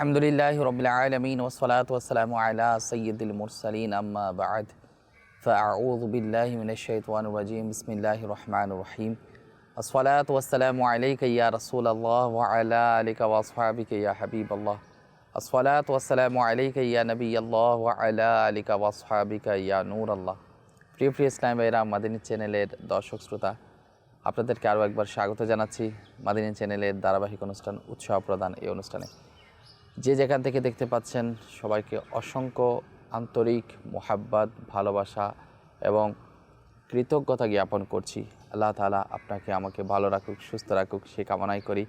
الحمد لله رب العالمين والصلاة والسلام على سيد المرسلين أما بعد فأعوذ بالله من الشيطان الرجيم بسم الله الرحمن الرحيم الصلاة والسلام عليك يا رسول الله وعلى آلك وأصحابك يا حبيب الله الصلاة والسلام عليك يا نبي الله وعلى آلك وأصحابك يا نور الله প্রিয় প্রিয় ইসলাম ভাইরা মাদিনী চ্যানেলের দর্শক শ্রোতা আপনাদেরকে আরও একবার স্বাগত জানাচ্ছি মাদিনী চ্যানেলের ধারাবাহিক অনুষ্ঠান উৎসাহ প্রদান এই অনুষ্ঠানে যে যেখান থেকে দেখতে পাচ্ছেন সবাইকে অসংখ্য আন্তরিক মোহাব্বত, ভালোবাসা এবং কৃতজ্ঞতা জ্ঞাপন করছি। আল্লাহ তালা আপনাকে আমাকে ভালো রাখুক, সুস্থ রাখুক, সে কামনাই করি।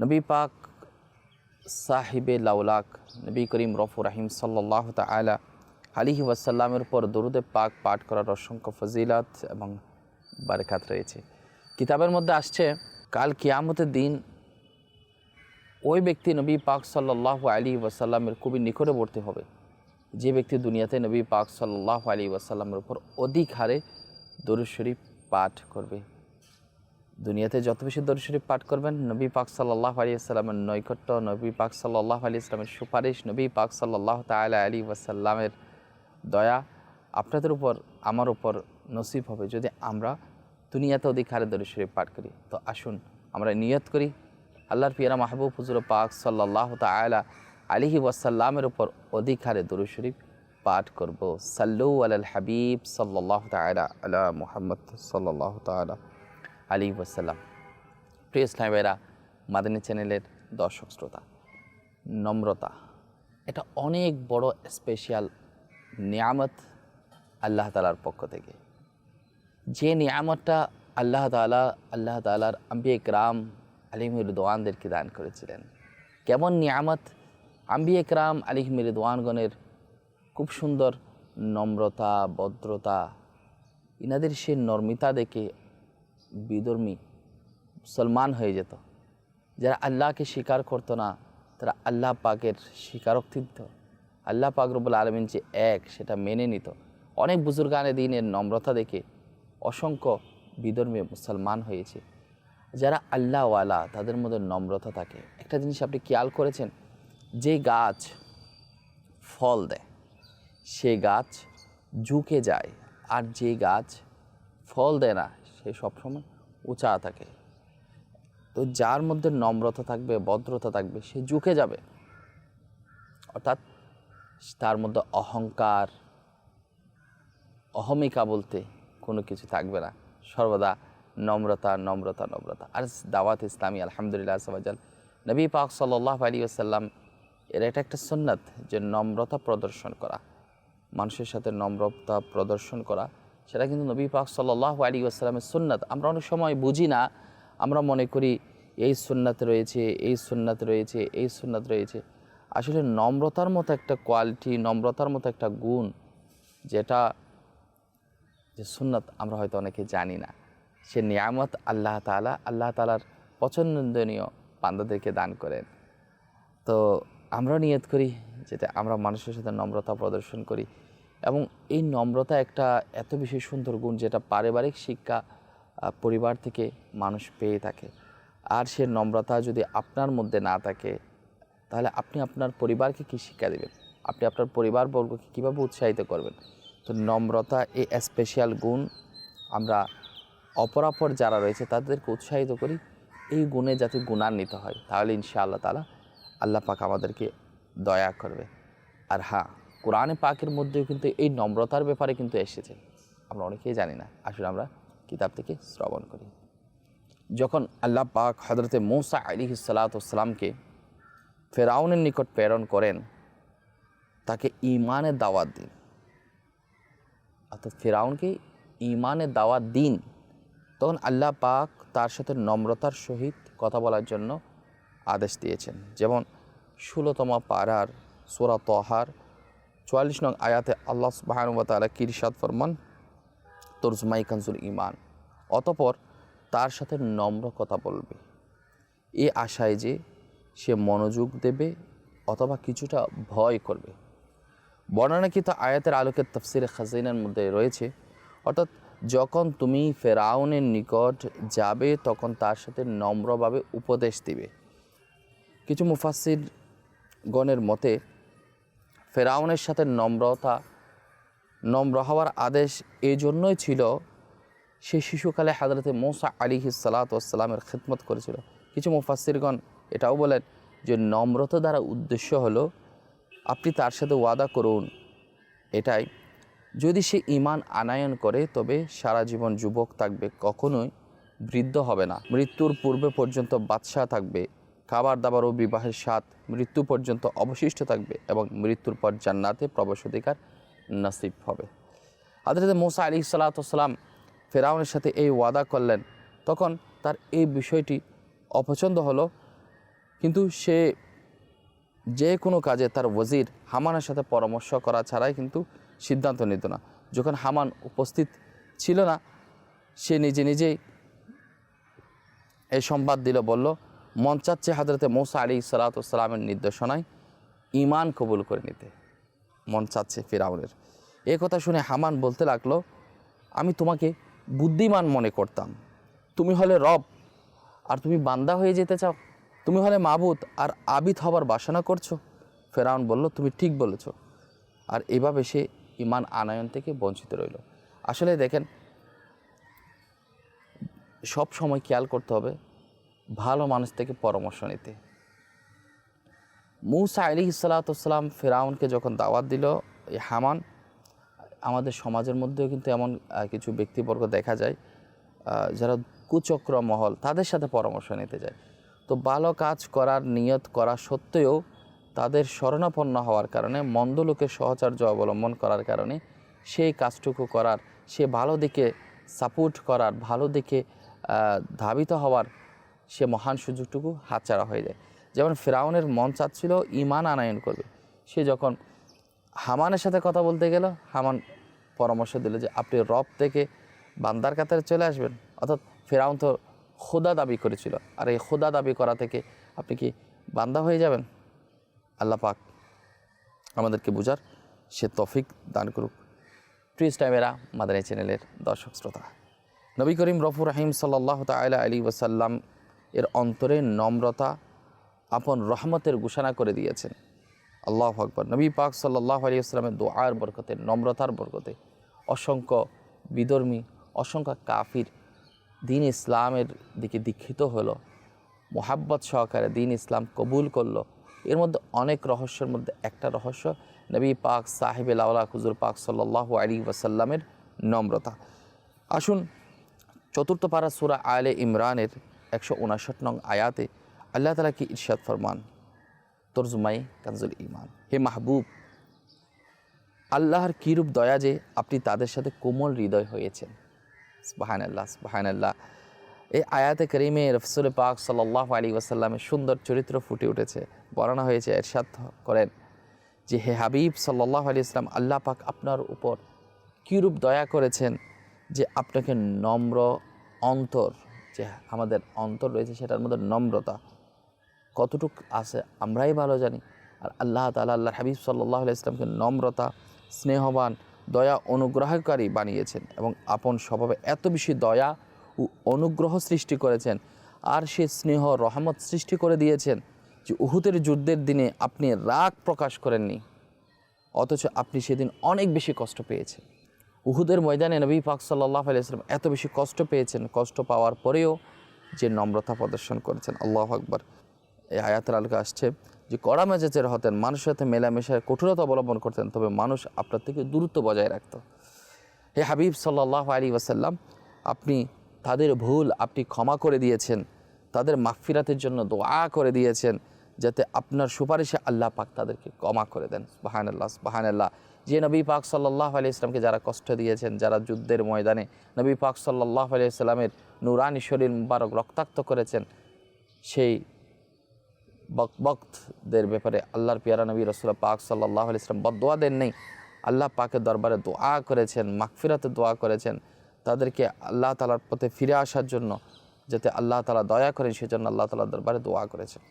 নবী পাক সাহিবে লাউলাক নবী করিম রফুর রাহিম সাল্লাহ তালা আলিহি ওয়াসাল্লামের উপর দরুদে পাক পাঠ করার অসংখ্য ফজিলাত এবং বারকাত রয়েছে। কিতাবের মধ্যে আসছে, কাল কিয়ামতের দিন ওই ব্যক্তি নবী পাক সাল্লাহ আলী ওয়াসাল্লামের খুবই নিকটবর্তী হবে। যে ব্যক্তি দুনিয়াতে নবী পাক সাল্লাহ আলী ওয়াসাল্লামের উপর অধিক হারে শরীফ পাঠ করবে। দুনিয়াতে যত বেশি শরীফ পাঠ করবেন, নবী পাক সাল্লাহ আলী আসসালামের নৈকট্য, নবী পাক সাল্লাহ আলী ইসলামের সুপারিশ, নবী পাক সাল্লাহ তালা আলী ওয়াসাল্লামের দয়া আপনাদের উপর, আমার উপর নসিব হবে যদি আমরা দুনিয়াতে অধিক হারে শরীফ পাঠ করি। তো আসুন, আমরা নিয়ত করি আল্লাহর পিয়ারা মাহবুব হুজুর পাক সাল্লাহ তালা আলিহি ওয়াসাল্লামের উপর অধিক হারে দরুদ শরীফ পাঠ করব। সাল্লু আল হাবিব সাল্লাহ তালা আলা মুহাম্মদ সাল্লাহ তালা আলী ওয়াসাল্লাম। প্রিয় ইসলাম ভাইরা, মাদানী চ্যানেলের দর্শক শ্রোতা, নম্রতা, এটা অনেক বড় স্পেশাল নিয়ামত আল্লাহ তালার পক্ষ থেকে। যে নিয়ামতটা আল্লাহ তালা আল্লাহ তালার আম্বি একরাম আলিমুর দোয়ানদেরকে দান করেছিলেন? কেমন নিয়ামত? আম্বি একরাম আলিহমির দোয়ানগণের খুব সুন্দর নম্রতা, ভদ্রতা, ইনাদের সে নর্মিতা দেখে বিধর্মী মুসলমান হয়ে যেত। যারা আল্লাহকে স্বীকার করতো না, তারা আল্লাহ পাকের স্বীকারোক্তিদ্ধ আল্লাহ পাক রব্বুল আলমিন যে এক, সেটা মেনে নিত। অনেক বুজুর্গানে দিনের নম্রতা দেখে অসংখ্য বিধর্মী মুসলমান হয়েছে। যারা আল্লাহওয়ালা, তাদের মধ্যে নম্রতা থাকে। একটা জিনিস আপনি খেয়াল করেছেন? যে গাছ ফল দেয়, সে গাছ ঝুঁকে যায়, আর যে গাছ ফল দেয় না, সে সবসময় উঁচা থাকে। তো যার মধ্যে নম্রতা থাকবে, ভদ্রতা থাকবে, সে ঝুঁকে যাবে। অর্থাৎ তার মধ্যে অহংকার, অহমিকা বলতে কোনো কিছু থাকবে না। সর্বদা নম্রতা নম্রতা নম্রতা। আর দাওয়াত ইসলামী, আলহামদুলিল্লাহ সবাজাল নবী পাক সাল্লাহ আলী আসাল্লাম এর এটা একটা সুন্নাত যে নম্রতা প্রদর্শন করা, মানুষের সাথে নম্রতা প্রদর্শন করা, সেটা কিন্তু নবী পাক সাল্লাহ আলী আসসালামের সুন্নাত। আমরা অনেক সময় বুঝি না, আমরা মনে করি এই সুন্নাত রয়েছে, এই সুন্নাত রয়েছে, এই সুন্নাত রয়েছে। আসলে নম্রতার মতো একটা কোয়ালিটি, নম্রতার মতো একটা গুণ, যেটা যে সুন্নাত আমরা হয়তো অনেকে জানি না। সে নিয়ামত আল্লাহ তালা আল্লাহ তালার পছন্দনীয় বান্দাদেরকে দান করেন। তো আমরা নিয়ত করি যাতে আমরা মানুষের সাথে নম্রতা প্রদর্শন করি এবং এই নম্রতা একটা এত বেশি সুন্দর গুণ যেটা পারিবারিক শিক্ষা পরিবার থেকে মানুষ পেয়ে থাকে। আর সে নম্রতা যদি আপনার মধ্যে না থাকে, তাহলে আপনি আপনার পরিবারকে কী শিক্ষা দেবেন? আপনি আপনার পরিবারবর্গকে কীভাবে উৎসাহিত করবেন? তো নম্রতা এই স্পেশাল গুণ আমরা অপরাপর যারা রয়েছে, তাদেরকে উৎসাহিত করি এই গুণে যাতে গুণান্বিত হয়। তাহলে ইনশাআল্লাহ তালা আল্লাহ পাক আমাদেরকে দয়া করবে। আর হ্যাঁ কোরআনে পাকের মধ্যেও কিন্তু এই নম্রতার ব্যাপারে কিন্তু এসেছে। আমরা অনেকেই জানি না। আসলে আমরা কিতাব থেকে শ্রবণ করি। যখন আল্লাহ পাক হজরতে মৌসা আলী সালাতামকে ফেরাউনের নিকট প্রেরণ করেন, তাকে ইমানের দাওয়াত দিন। অর্থাৎ ফেরাউনকে ইমানের দাওয়াত দিন। তখন আল্লাহ পাক তার সাথে নম্রতার সহিত কথা বলার জন্য আদেশ দিয়েছেন। যেমন ষোলোতম পাড়ার সোরা তহার, চুয়াল্লিশ নং আয়াতে আল্লাহ সুবাহানুবাতালা কিরশাদ ফরমান তরজমাই কানজুল ইমান অতপর তার সাথে নম্র কথা বলবে। এ আশায় যে সে মনোযোগ দেবে অথবা কিছুটা ভয় করবে। বর্ণনাকৃত আয়াতের আলোকের তফসির খাজিনের মধ্যে রয়েছে, অর্থাৎ যখন তুমি ফেরাউনের নিকট যাবে, তখন তার সাথে নম্রভাবে উপদেশ দিবে। কিছু মুফাসির গণের মতে, ফেরাউনের সাথে নম্রতা, নম্র হওয়ার আদেশ এই জন্যই ছিল, সে শিশুকালে হাজরতে মৌসা আলী সালাতামের খেদমত করেছিল। কিছু মুফাসিরগণ এটাও বলেন যে, নম্রতা দ্বারা উদ্দেশ্য হলো, আপনি তার সাথে ওয়াদা করুন। এটাই যদি সে ইমান আনায়ন করে, তবে সারা জীবন যুবক থাকবে, কখনোই বৃদ্ধ হবে না। মৃত্যুর পূর্বে পর্যন্ত বাদশাহ থাকবে, খাবার দাবার ও বিবাহের স্বাদ মৃত্যু পর্যন্ত অবশিষ্ট থাকবে এবং মৃত্যুর পর জান্নাতে প্রবেশ অধিকার নসিব হবে। আদরতে মোসা আলী সালাতাম ফেরাউনের সাথে এই ওয়াদা করলেন। তখন তার এই বিষয়টি অপছন্দ হলো, কিন্তু সে যে কোনো কাজে তার ওজির হামানের সাথে পরামর্শ করা ছাড়াই কিন্তু সিদ্ধান্ত নিত না। যখন হামান উপস্থিত ছিল না, সে নিজে নিজেই এই সংবাদ দিল, বলল, মন চাচ্ছে হাজরতে মৌসা আলী সালাতামের নির্দেশনায় ইমান কবুল করে নিতে। মন চাচ্ছে ফিরাউনের। এ কথা শুনে হামান বলতে লাগল, আমি তোমাকে বুদ্ধিমান মনে করতাম। তুমি হলে রব, আর তুমি বান্দা হয়ে যেতে চাও। তুমি হলে মাবুদ, আর আবিদ হবার বাসনা করছ। ফেরাউন বলল, তুমি ঠিক বলেছ। আর এভাবে সে ইমান আনায়ন থেকে বঞ্চিত রইল। আসলে দেখেন, সব সময় খেয়াল করতে হবে, ভালো মানুষ থেকে পরামর্শ নিতে। মুসা আলী সালাতাম ফেরাউনকে যখন দাওয়াত দিল, এই হামান, আমাদের সমাজের মধ্যেও কিন্তু এমন কিছু ব্যক্তিবর্গ দেখা যায় যারা কুচক্র মহল, তাদের সাথে পরামর্শ নিতে যায়। তো ভালো কাজ করার, নিয়ত করা সত্ত্বেও তাদের শরণাপন্ন হওয়ার কারণে, মন্দ লোকের সহচার্য অবলম্বন করার কারণে সেই কাজটুকু করার, সে ভালো দিকে সাপোর্ট করার, ভালো দিকে ধাবিত হওয়ার সে মহান সুযোগটুকু হাতছাড়া হয়ে যায়। যেমন ফেরাউনের মন চাচ্ছিল ইমান আনায়ন করবে। সে যখন হামানের সাথে কথা বলতে গেল, হামান পরামর্শ দিল যে, আপনি রব থেকে বান্দার কাতারে চলে আসবেন। অর্থাৎ ফেরাউন তো খোদা দাবি করেছিল। আর এই খোদা দাবি করা থেকে আপনি কি বান্দা হয়ে যাবেন? আল্লাহ পাক আমাদেরকে বুঝার সে তফিক দান করুক। প্রিয় টাইমেরা মাদানী চ্যানেলের দর্শক শ্রোতা। নবী করিম রফুর রাহিম সাল্লাহ তালা আলী ওসাল্লাম এর অন্তরে নম্রতা, আপন রহমতের ঘোষণা করে দিয়েছেন। আল্লাহ আকবর। নবী পাক সাল্লাহ আলী আসলামের দোয়ার বরকতে, নম্রতার বরকতে অসংখ্য বিধর্মী, অসংখ্য কাফির দিন ইসলামের দিকে দীক্ষিত হলো, মোহাব্বত সহকারে দিন ইসলাম কবুল করল এর মধ্যে অনেক রহস্যের মধ্যে একটা রহস্য, নবী পাক সাহেব আল্লাহ হুজুর পাক সাল্লাহ আলী ওয়াসাল্লামের নম্রতা। আসুন, চতুর্থ পারা সুরা আলে ইমরানের একশো উনষাট নং আয়াতে আল্লাহ তালা কি ইরশাদ ফরমান? তরজুমাই কানজুল ইমান হে মাহবুব, আল্লাহর কীরূপ দয়া যে আপনি তাদের সাথে কোমল হৃদয় হয়েছেন। স্বাহান আল্লাহ স্বাহান আল্লাহ এই আয়াতে করিমে রফসুল পাক সাল্লাহ আলী ওয়াসাল্লামের সুন্দর চরিত্র ফুটে উঠেছে। বর্ণনা হয়েছে, এরশাদ করেন যে, হে হাবিব সাল্লাহ আলী ইসলাম আল্লাহ পাক আপনার উপর কীরূপ দয়া করেছেন যে, আপনাকে নম্র অন্তর, যে আমাদের অন্তর রয়েছে সেটার মধ্যে নম্রতা কতটুক আছে আমরাই ভালো জানি। আর আল্লাহ তালা আল্লাহ হাবিব সাল্লাহ ইসলামকে নম্রতা, স্নেহবান, দয়া অনুগ্রহকারী বানিয়েছেন এবং আপন স্বভাবে এত বেশি দয়া অনুগ্রহ সৃষ্টি করেছেন আর সে স্নেহ রহমত সৃষ্টি করে দিয়েছেন যে উহুদের যুদ্ধের দিনে আপনি রাগ প্রকাশ করেননি। অথচ আপনি সেদিন অনেক বেশি কষ্ট পেয়েছেন। উহুদের ময়দানে নবী পাক সাল্লাহ আলাইসলাম এত বেশি কষ্ট পেয়েছেন, কষ্ট পাওয়ার পরেও যে নম্রতা প্রদর্শন করেছেন। আল্লাহ আকবর। এই আয়াতের আলোকে আসছে যে, কড়া মেজাজের হতেন, মানুষের সাথে মেলামেশায় কঠোরতা অবলম্বন করতেন, তবে মানুষ আপনার থেকে দূরত্ব বজায় রাখত। হে হাবিব সাল্লাহ আলী ওয়াসাল্লাম, আপনি তাদের ভুল আপনি ক্ষমা করে দিয়েছেন। তাদের মাগফিরাতের জন্য দোয়া করে দিয়েছেন যাতে আপনার সুপারিশে আল্লাহ পাক তাদেরকে ক্ষমা করে দেন। বাহান আল্লাহ বাহান আল্লাহ যে নবী পাক সাল্লাহ আলি ইসলামকে যারা কষ্ট দিয়েছেন, যারা যুদ্ধের ময়দানে নবী পাক সাল্লাহ আলি ইসলামের নুরানি শরীর মুবারক রক্তাক্ত করেছেন, সেই বক, বক্তদের ব্যাপারে আল্লাহর পিয়ারা নবী রসুল পাক সাল্লাহ আলি ইসলাম বদোয়া দেন নেই আল্লাহ পাকের দরবারে দোয়া করেছেন, মাগফিরাতে দোয়া করেছেন। তাদেরকে আল্লাহ তালার পথে ফিরে আসার জন্য যাতে আল্লাহ তালা দয়া করেন, সেজন্য আল্লাহ তালার দরবারে দোয়া করেছেন।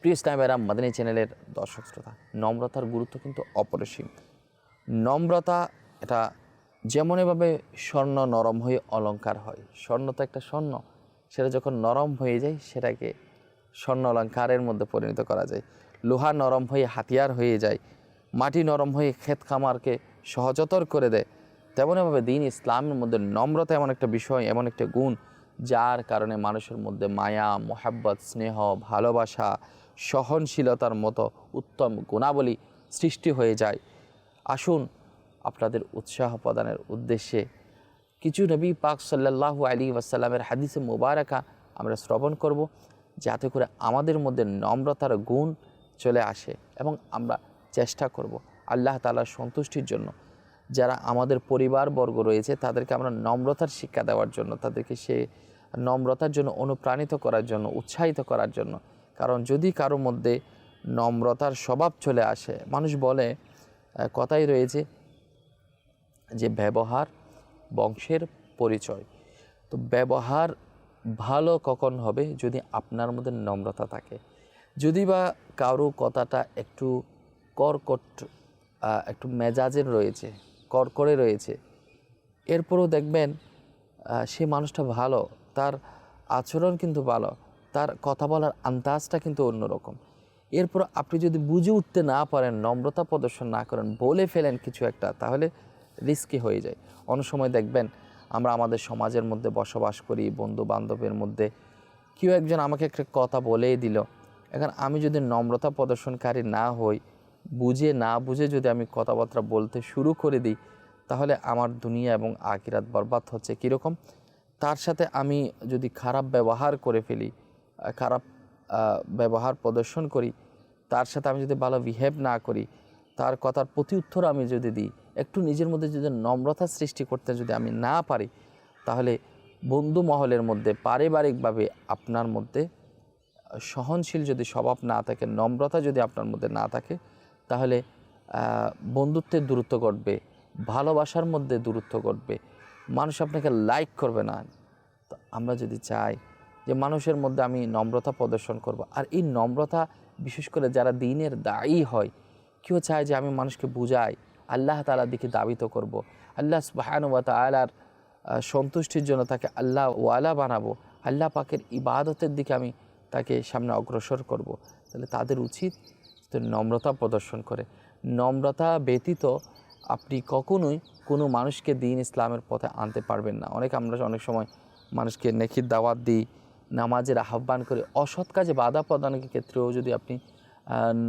প্রিয় ইসলামেরা মাদানী চ্যানেলের দর্শক শ্রোতা, নম্রতার গুরুত্ব কিন্তু অপরিসীম। নম্রতা এটা যেমন এভাবে স্বর্ণ নরম হয়ে অলংকার হয়, স্বর্ণ তো একটা স্বর্ণ, সেটা যখন নরম হয়ে যায়, সেটাকে স্বর্ণ অলঙ্কারের মধ্যে পরিণত করা যায়। লোহা নরম হয়ে হাতিয়ার হয়ে যায়, মাটি নরম হয়ে ক্ষেত খামারকে সহজতর করে দেয় তেমনইভাবে দিন ইসলামের মধ্যে নম্রতা এমন একটা বিষয়, এমন একটা গুণ যার কারণে মানুষের মধ্যে মায়া, মোহাব্বত, স্নেহ, ভালোবাসা, সহনশীলতার মতো উত্তম গুণাবলী সৃষ্টি হয়ে যায়। আসুন আপনাদের উৎসাহ প্রদানের উদ্দেশ্যে কিছু নবী পাক সাল্লাল্লাহু আলী ওয়াসাল্লামের হাদিসে মুবারাকা আমরা শ্রবণ করব, যাতে করে আমাদের মধ্যে নম্রতার গুণ চলে আসে এবং আমরা চেষ্টা করব আল্লাহ তালার সন্তুষ্টির জন্য। যারা আমাদের পরিবারবর্গ রয়েছে, তাদেরকে আমরা নম্রতার শিক্ষা দেওয়ার জন্য, তাদেরকে সে নম্রতার জন্য, অনুপ্রাণিত করার জন্য, উৎসাহিত করার জন্য। কারণ যদি কারও মধ্যে নম্রতার স্বভাব চলে আসে, মানুষ বলে কথাই রয়েছে যে ব্যবহার বংশের পরিচয়। তো ব্যবহার ভালো কখন হবে? যদি আপনার মধ্যে নম্রতা থাকে। যদি বা কারও কথাটা একটু কর্কট একটু মেজাজের রয়েছে কড়কড়ে রয়েছে। এরপরও দেখবেন সে মানুষটা ভালো, তার আচরণ কিন্তু ভালো, তার কথা বলার আন্দাজটা কিন্তু অন্যরকম। এরপর আপনি যদি বুঝে উঠতে না পারেন, নম্রতা প্রদর্শন না করেন, বলে ফেলেন কিছু একটা, তাহলে রিস্কি হয়ে যায়। অনেক সময় দেখবেন, আমরা আমাদের সমাজের মধ্যে বসবাস করি বন্ধু বান্ধবের মধ্যে, কেউ একজন আমাকে একটা কথা বলেই দিল। এখন আমি যদি নম্রতা প্রদর্শনকারী না হই বুঝে না বুঝে যদি আমি কথাবার্তা বলতে শুরু করে দিই, তাহলে আমার দুনিয়া এবং আকিরাত বরবাদ হচ্ছে কীরকম? তার সাথে আমি যদি খারাপ ব্যবহার করে ফেলি খারাপ ব্যবহার প্রদর্শন করি, তার সাথে আমি যদি ভালো বিহেভ না করি, তার কথার প্রতি উত্তর আমি যদি দিই, একটু নিজের মধ্যে যদি নম্রতা সৃষ্টি করতে যদি আমি না পারি, তাহলে বন্ধু মহলের মধ্যে, পারিবারিকভাবে আপনার মধ্যে সহনশীল যদি স্বভাব না থাকে, নম্রতা যদি আপনার মধ্যে না থাকে তাহলে বন্ধুত্বের দূরত্ব ঘটবে, ভালোবাসার মধ্যে দূরত্ব ঘটবে মানুষ আপনাকে লাইক করবে না তো আমরা যদি চাই যে মানুষের মধ্যে আমি নম্রতা প্রদর্শন করব, আর এই নম্রতা বিশেষ করে যারা দিনের দায়ী হয়, কেউ চায় যে আমি মানুষকে বুঝাই, আল্লাহ তালার দিকে দাবিত করব। আল্লাহ সুবাহানুবাত আলার সন্তুষ্টির জন্য তাকে আল্লাহ ওয়ালা বানাবো আল্লাহ পাকের ইবাদতের দিকে আমি তাকে সামনে অগ্রসর করব। তাহলে তাদের উচিত তো নম্রতা প্রদর্শন করে। নম্রতা ব্যতীত আপনি কখনোই কোনো মানুষকে দিন ইসলামের পথে আনতে পারবেন না। অনেক আমরা অনেক সময় মানুষকে নেকির দাওয়াত দিই, নামাজের আহ্বান করে, অসৎ কাজে বাধা প্রদানের ক্ষেত্রেও যদি আপনি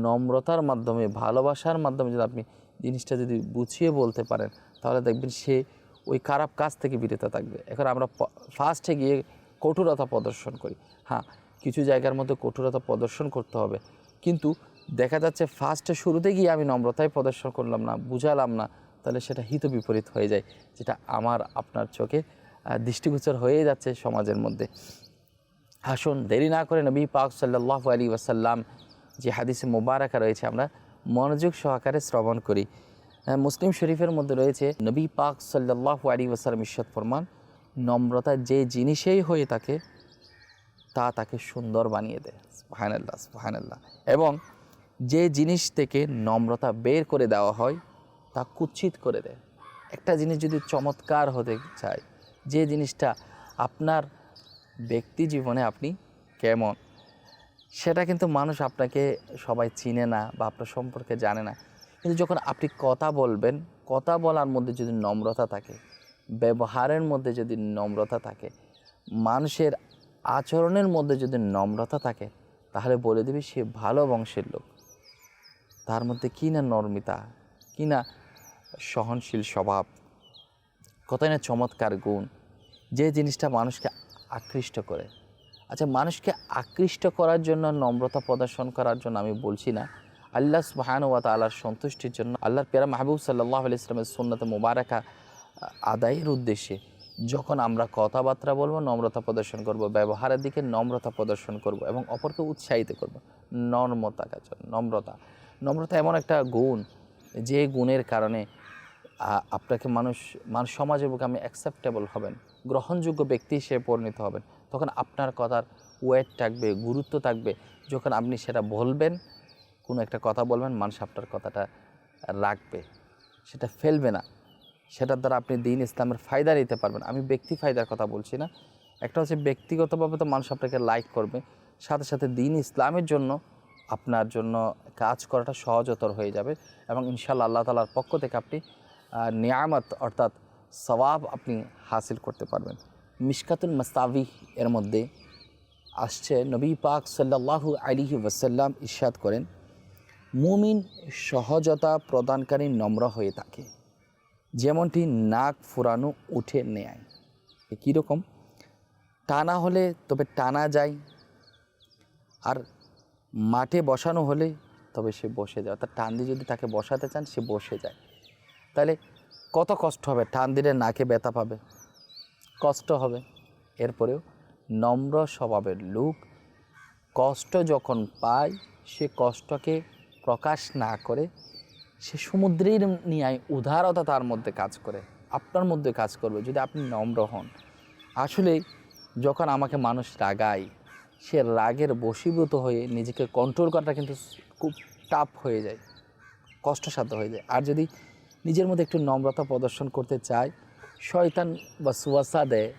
নম্রতার মাধ্যমে, ভালোবাসার মাধ্যমে যদি আপনি জিনিসটা যদি বুঝিয়ে বলতে পারেন, তাহলে দেখবেন সে ওই খারাপ কাজ থেকে বিরত থাকবে। এখন আমরা ফার্স্টে গিয়ে কঠোরতা প্রদর্শন করি। হ্যাঁ কিছু জায়গার মধ্যে কঠোরতা প্রদর্শন করতে হবে। কিন্তু দেখা যাচ্ছে ফার্স্টে শুরুতে গিয়ে আমি নম্রতায় প্রদর্শন করলাম না বুঝালাম না তাহলে সেটা হিত বিপরীত হয়ে যায় যেটা আমার আপনার চোখে দৃষ্টিগোচর হয়ে যাচ্ছে সমাজের মধ্যে। আসুন দেরি না করে নবী পাক সাল্লাহ আলী ওয়াসাল্লাম যে হাদিসে মোবারকা রয়েছে আমরা মনোযোগ সহকারে শ্রবণ করি। আহ, মুসলিম শরীফের মধ্যে রয়েছে নবী পাক সাল্লাহ আলী ওয়াসাল্লাম ঈশ্বর ফরমান নম্রতা যে জিনিসেই হয়ে থাকে তা তাকে সুন্দর বানিয়ে দেয়। সুবহানাল্লাহ সুবহানাল্লাহ। এবং যে জিনিস থেকে নম্রতা বের করে দেওয়া হয়, তা কুচ্ছিত করে দেয়। একটা জিনিস যদি চমৎকার হতে চায়, যে জিনিসটা আপনার ব্যক্তি জীবনে আপনি কেমন, সেটা কিন্তু মানুষ আপনাকে সবাই চিনে না বা আপনার সম্পর্কে জানে না। কিন্তু যখন আপনি কথা বলবেন, কথা বলার মধ্যে যদি নম্রতা থাকে, ব্যবহারের মধ্যে যদি নম্রতা থাকে, মানুষের আচরণের মধ্যে যদি নম্রতা থাকে, তাহলে বলে দেবে সে ভালো বংশের লোক। তার মধ্যে কী না নর্মিতা, কী না সহনশীল স্বভাব, কতই না চমৎকার গুণ, যে জিনিসটা মানুষকে আকৃষ্ট করে। আচ্ছা মানুষকে আকৃষ্ট করার জন্য, নম্রতা প্রদর্শন করার জন্য আমি বলছি না। আল্লাহ সুবাহান ওয়া সন্তুষ্টির জন্য, আল্লাহর পেরা মাহবুব সাল্লাহ আলি ইসলামের সুন্নতে মোবারকা আদায়ের উদ্দেশ্যে যখন আমরা কথাবার্তা বলব, নম্রতা প্রদর্শন করব, ব্যবহারের দিকে নম্রতা প্রদর্শন করব এবং অপরকে উৎসাহিত করব, নর্মতা কাজ নম্রতা। নম্রতা এমন একটা গুণ যে গুণের কারণে আপনাকে মানুষ মানুষ সমাজের বুকে আমি অ্যাকসেপ্টেবল হবেন। গ্রহণযোগ্য ব্যক্তি হিসেবে পরিণত হবেন। তখন আপনার কথার ওয়েট থাকবে, গুরুত্ব থাকবে। যখন আপনি সেটা বলবেন, কোনো একটা কথা বলবেন, মানুষ আপনার কথাটা রাখবে। সেটা ফেলবে না। সেটার দ্বারা আপনি দিন ইসলামের ফায়দা নিতে পারবেন। আমি ব্যক্তি ফায়দার কথা বলছি না। একটা হচ্ছে ব্যক্তিগতভাবে তো মানুষ আপনাকে লাইক করবে। সাথে সাথে দিন ইসলামের জন্য আপনার জন্য কাজ করাটা সহজতর হয়ে যাবে এবং ইনশাল্লাহ আল্লাহ তালার পক্ষ থেকে আপনি নিয়ামত অর্থাৎ সওয়াব আপনি হাসিল করতে পারবেন। মিশকাতুল মাস্তাবি এর মধ্যে আসছে নবী পাক সাল্লাল্লাহু আলিহি ওয়াসাল্লাম ইরশাদ করেন, মুমিন সহজতা প্রদানকারী নম্র হয়ে থাকে, যেমনটি নাক ফুরানো উঠে নেয়। কীরকম টানা হলে তবে টানা যায়, আর মাঠে বসানো হলে তবে সে বসে যায়। অর্থাৎ টান দিয়ে যদি তাকে বসাতে চান, সে বসে যায়। তাহলে কত কষ্ট হবে? টান দিলে নাকে ব্যথা পাবে। কষ্ট হবে। এরপরেও নম্র স্বভাবের লোক কষ্ট যখন পায়, সে কষ্টকে প্রকাশ না করে, সে সমুদ্রের নিয়ায় উদারতা তার মধ্যে কাজ করে, আপনার মধ্যে কাজ করবে যদি আপনি নম্র হন। আসলে যখন আমাকে মানুষ রাগায় সে রাগের বশীভূত হয়ে নিজেকে কন্ট্রোল করাটা কিন্তু খুব টাফ হয়ে যায়, কষ্টসাধ্য হয়ে যায়। আর যদি নিজের মধ্যে একটু নম্রতা প্রদর্শন করতে চায়, শয়তান বা সুয়াসা দেয়,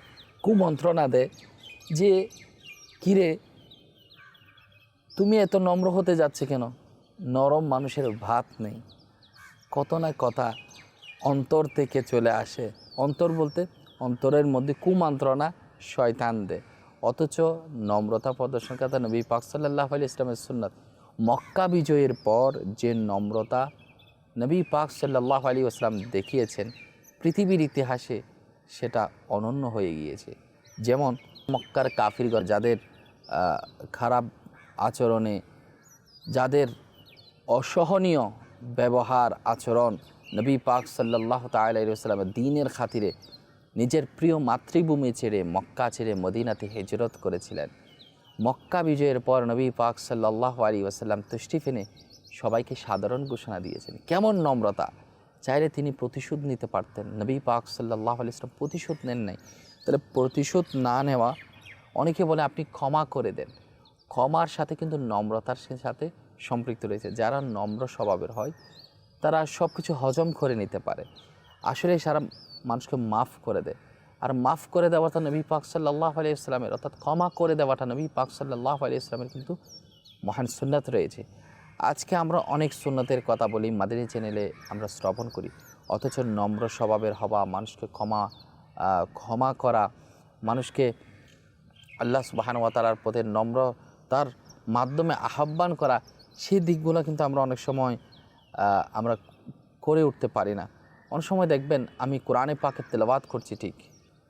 কুমন্ত্রণা দেয় যে, কিরে, তুমি এত নম্র হতে যাচ্ছে কেন? নরম মানুষের ভাত নেই। কত না কথা অন্তর থেকে চলে আসে। অন্তর বলতে অন্তরের মধ্যে কুমন্ত্রণা শয়তান দেয়। অথচ নম্রতা প্রদর্শন কথা নবী পাক সাল্লাহ আলি ইসলামের সুন্নত। মক্কা বিজয়ের পর যে নম্রতা নবী পাক সাল্লাহ আলী আসলাম দেখিয়েছেন, পৃথিবীর ইতিহাসে সেটা অনন্য হয়ে গিয়েছে। যেমন মক্কার কাফিরগর যাদের খারাপ আচরণে, যাদের অসহনীয় ব্যবহার আচরণ নবী পাক সাল্লাহ তাল্লামের দিনের খাতিরে নিজের প্রিয় মাতৃভূমি ছেড়ে মক্কা ছেড়ে মদিনাতে হেজরত করেছিলেন। মক্কা বিজয়ের পর নবী পাক সাল্লাহ আলী ওসাল্লাম তুষ্টি ফেনে সবাইকে সাধারণ ঘোষণা দিয়েছেন। কেমন নম্রতা? চাইলে তিনি প্রতিশোধ নিতে পারতেন। নবী পাক সাল্লাহ আলি ইসলাম প্রতিশোধ নেন নাই। তাহলে প্রতিশোধ না নেওয়া অনেকে বলে আপনি ক্ষমা করে দেন। ক্ষমার সাথে কিন্তু নম্রতার সাথে সম্পৃক্ত রয়েছে। যারা নম্র স্বভাবের হয়, তারা সব কিছু হজম করে নিতে পারে। আসলে সারা মানুষকে মাফ করে দেয়। আর মাফ করে দেওয়াটা নবী পাক সাল্লাহ আলি ইসলামের অর্থাৎ ক্ষমা করে দেওয়াটা নবী পাক সাল্লাহ আলি ইসলামের কিন্তু মহান সুন্নাত রয়েছে। আজকে আমরা অনেক সুন্নতের কথা বলি, মাদানী চ্যানেলে আমরা শ্রবণ করি। অথচ নম্র স্বভাবের হওয়া, মানুষকে ক্ষমা ক্ষমা করা, মানুষকে আল্লাহ সুবাহানুয়াতালার পথে নম্র তার মাধ্যমে আহ্বান করা সেই দিকগুলো কিন্তু আমরা অনেক সময় আমরা করে উঠতে পারি না। অনেক সময় দেখবেন আমি কোরআনে পাকের তেলাবাদ করছি ঠিক।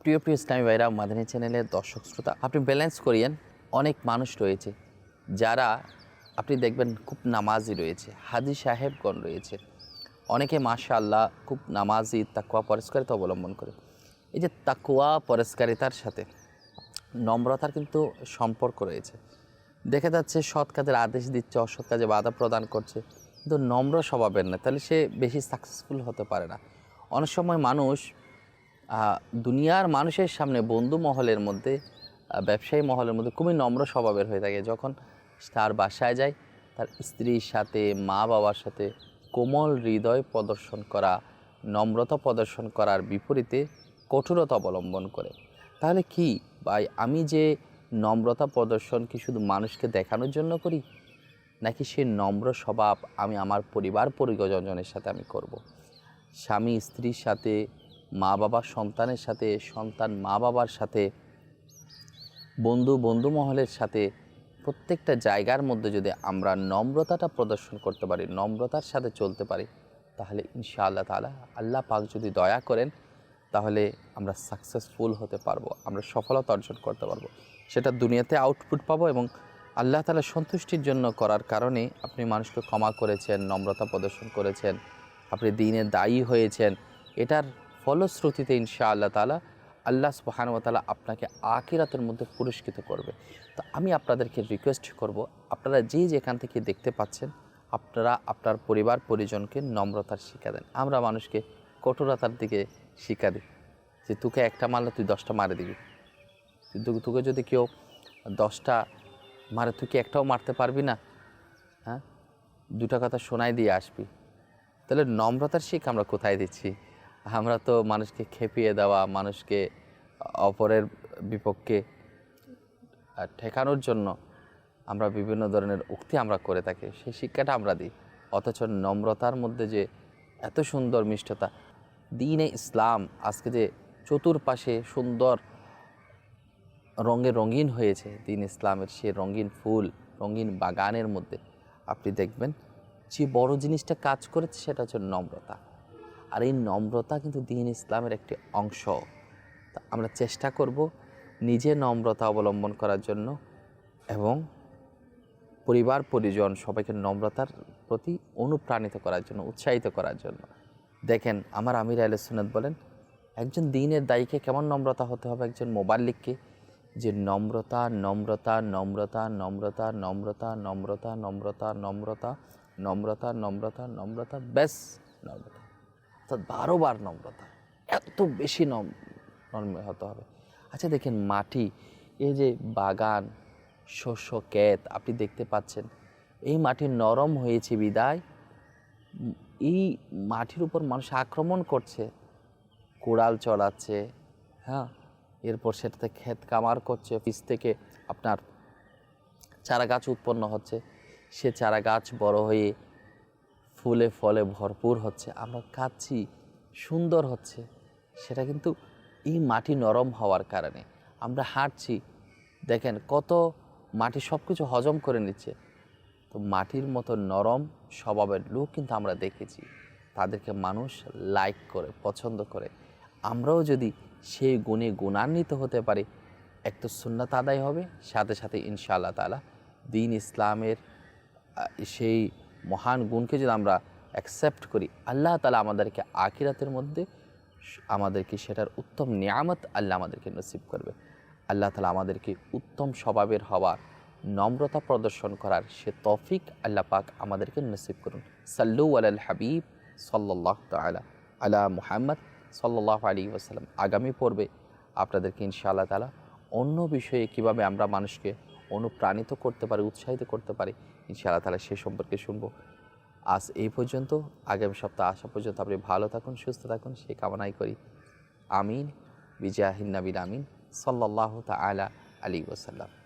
প্রিয় প্রিয় ইসলামী ভাইরা মাদানী চ্যানেলের দর্শক, শ্রোতা, আপনি ব্যালেন্স করিয়েন, অনেক মানুষ রয়েছে যারা আপনি দেখবেন খুব নামাজি রয়েছে, হাজি সাহেবগণ রয়েছে। অনেকে মাশা আল্লাহ খুব নামাজি তাকুয়া পরিষ্কারিতা অবলম্বন করে। এই যে তাকুয়া পরিষ্কারিতার সাথে নম্রতার কিন্তু সম্পর্ক রয়েছে। দেখা যাচ্ছে সৎ কাজের আদেশ দিচ্ছে, অসৎ কাজে বাধা প্রদান করছে। কিন্তু নম্র স্বভাবের না, তাহলে সে বেশি সাকসেসফুল হতে পারে না। অনেক সময় মানুষ দুনিয়ার মানুষের সামনে বন্ধু মহলের মধ্যে ব্যবসায়ী মহলের মধ্যে খুবই নম্র স্বভাবের হয়ে থাকে। যখন তার বাসায় যায়, তার স্ত্রীর সাথে, মা বাবার সাথে কোমল হৃদয় প্রদর্শন করা, নম্রতা প্রদর্শন করার বিপরীতে কঠোরতা অবলম্বন করে। তাহলে কি? ভাই, আমি যে নম্রতা প্রদর্শন কি শুধু মানুষকে দেখানোর জন্য করি? নাকি সে নম্র স্বভাব আমি আমার পরিবার পরিজনের সাথে আমি করব। স্বামী স্ত্রীর সাথে, মা বাবা সন্তানের সাথে, সন্তান মা বাবার সাথে, বন্ধু বন্ধু মহলের সাথে, প্রত্যেকটা জায়গার মধ্যে যদি আমরা নম্রতাটা প্রদর্শন করতে পারি, নম্রতার সাথে চলতে পারি, তাহলে ইনশাআল্লাহ তাআলা আল্লাহ পাক যদি দয়া করেন, তাহলে আমরা সাকসেসফুল হতে পারব, আমরা সফলতা অর্জন করতে পারব সেটা দুনিয়াতে আউটপুট পাবো এবং আল্লাহ তালা সন্তুষ্টির জন্য করার কারণে আপনি মানুষকে ক্ষমা করেছেন, নম্রতা প্রদর্শন করেছেন, আপনি দিনে দায়ী হয়েছেন। এটার ফলশ্রুতিতে ইনশা আল্লাহ তালা আল্লাহ সুবাহানুতালা আপনাকে আকিরাতের মধ্যে পুরস্কৃত করবে। তো আমি আপনাদেরকে রিকোয়েস্ট করব, আপনারা যে যেখান থেকে দেখতে পাচ্ছেন, আপনারা আপনার পরিবার, পরিজনকে নম্রতার শিক্ষা দেন। আমরা মানুষকে কঠোরতার দিকে শিক্ষা দিই। যে তোকে একটা মারলে তুই দশটা মারে দিবি। তোকে যদি কেউ দশটা মারে, তুই কি একটাও মারতে পারবি না? হ্যাঁ? দুটা কথা শোনাই দিয়ে আসবি। তাহলে নম্রতার শিখ আমরা কোথায় দিচ্ছি? আমরা তো মানুষকে খেপিয়ে দেওয়া, মানুষকে অপরের বিপক্ষে ঠেকানোর জন্য আমরা বিভিন্ন ধরনের উক্তি আমরা করে থাকি। সেই শিক্ষাটা আমরা দিই। অথচ নম্রতার মধ্যে যে এত সুন্দর মিষ্টতা, দিনে ইসলাম আজকে যে চতুর্পাশে সুন্দর রঙে রঙিন হয়েছে, দিন ইসলামের সে রঙিন ফুল, রঙিন বাগানের মধ্যে। আপনি দেখবেন যে বড় জিনিসটা কাজ করেছে সেটা হচ্ছে নম্রতা। আর এই নম্রতা কিন্তু দিন ইসলামের একটি অংশ। আমরা চেষ্টা করব নিজে নম্রতা অবলম্বন করার জন্য এবং পরিবার, পরিজন সবাইকে নম্রতার প্রতি অনুপ্রাণিত করার জন্য, উৎসাহিত করার জন্য। দেখেন, আমার আমির আল সুনত বলেন, একজন দিনের দায়ীকে কেমন নম্রতা হতে হবে? একজন মোবাল্লিককে যে নম্রতা নম্রতা নম্রতা নম্রতা নম্রতা নম্রতা নম্রতা নম্রতা নম্রতা নম্রতা নম্রতা ব্যাস নম্রতা অর্থাৎ বারোবার নম্রতা এত বেশি নর্ম হতে হবে আচ্ছা দেখেন মাটি এই যে বাগান শস্য ক্ষেত আপনি দেখতে পাচ্ছেন এই মাটি নরম হয়েছে বিদায় এই মাটির উপর মানুষ আক্রমণ করছে কোড়াল চড়াচ্ছে হ্যাঁ এরপর সেটাতে ক্ষেত কামার করছে বীজ থেকে আপনার চারা গাছ উৎপন্ন হচ্ছে। সে চারা গাছ বড় হয়ে ফুলে ফলে ভরপুর হচ্ছে। আমরা খাচ্ছি সুন্দর হচ্ছে। সেটা কিন্তু এই মাটি নরম হওয়ার কারণে। আমরা হাঁটছি, দেখেন কত মাটি সব কিছু হজম করে নিচ্ছে। তো মাটির মতো নরম স্বভাবের লোক কিন্তু আমরা দেখেছি। তাদেরকে মানুষ লাইক করে, পছন্দ করে। আমরাও যদি সেই গুণে গুণান্বিত হতে পারে। এক তো সুন্নাত আদায় হবে, সাথে সাথে ইনশাআল্লাহ তালা দিন ইসলামের সেই মহান গুণকে যদি আমরা অ্যাকসেপ্ট করি, আল্লাহ তালা আমাদেরকে আখিরাতের মধ্যে আমাদেরকে সেটার উত্তম নিয়ামত আল্লাহ আমাদেরকে নসিব করবে। আল্লাহ তালা আমাদেরকে উত্তম স্বভাবের হওয়ার, নম্রতা প্রদর্শন করার সে তফিক আল্লাহ পাক আমাদেরকে নসিব করুন। সাল্লু আলাল হাবিব সাল্লাহ তালা আলা মুহাম্মদ। সাল্লাহ আলী ওসাল্লাম আগামী পর্বে আপনাদেরকে ইনশাআল্লাহ তালা অন্য বিষয়ে কীভাবে আমরা মানুষকে অনুপ্রাণিত করতে পারি, উৎসাহিত করতে পারি, ইনশাআল্লাহ তালা সে সম্পর্কে শুনব। আজ এই পর্যন্ত, আগামী সপ্তাহ আসা পর্যন্ত আপনি ভালো থাকুন, সুস্থ থাকুন, সে কামনাই করি। আমিন বিজাহিন নবীন আমিন সাল্লাহ তালা আলী ওসাল্লাম